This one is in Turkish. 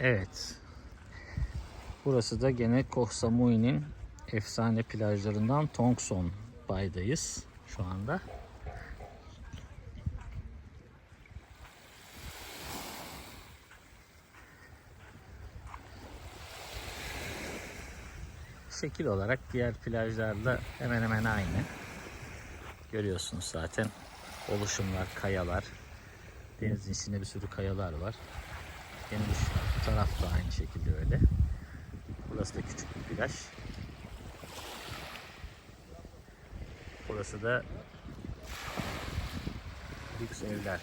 Evet. Burası da gene Koh Samui'nin efsane plajlarından Tongson Bay'dayız şu anda. Şekil olarak diğer plajlarda hemen hemen aynı. Görüyorsunuz zaten oluşumlar, kayalar. Denizin içinde bir sürü kayalar var. Yine bu taraf da aynı şekilde öyle. Burası da küçük bir plaj. Burası da lüks evler.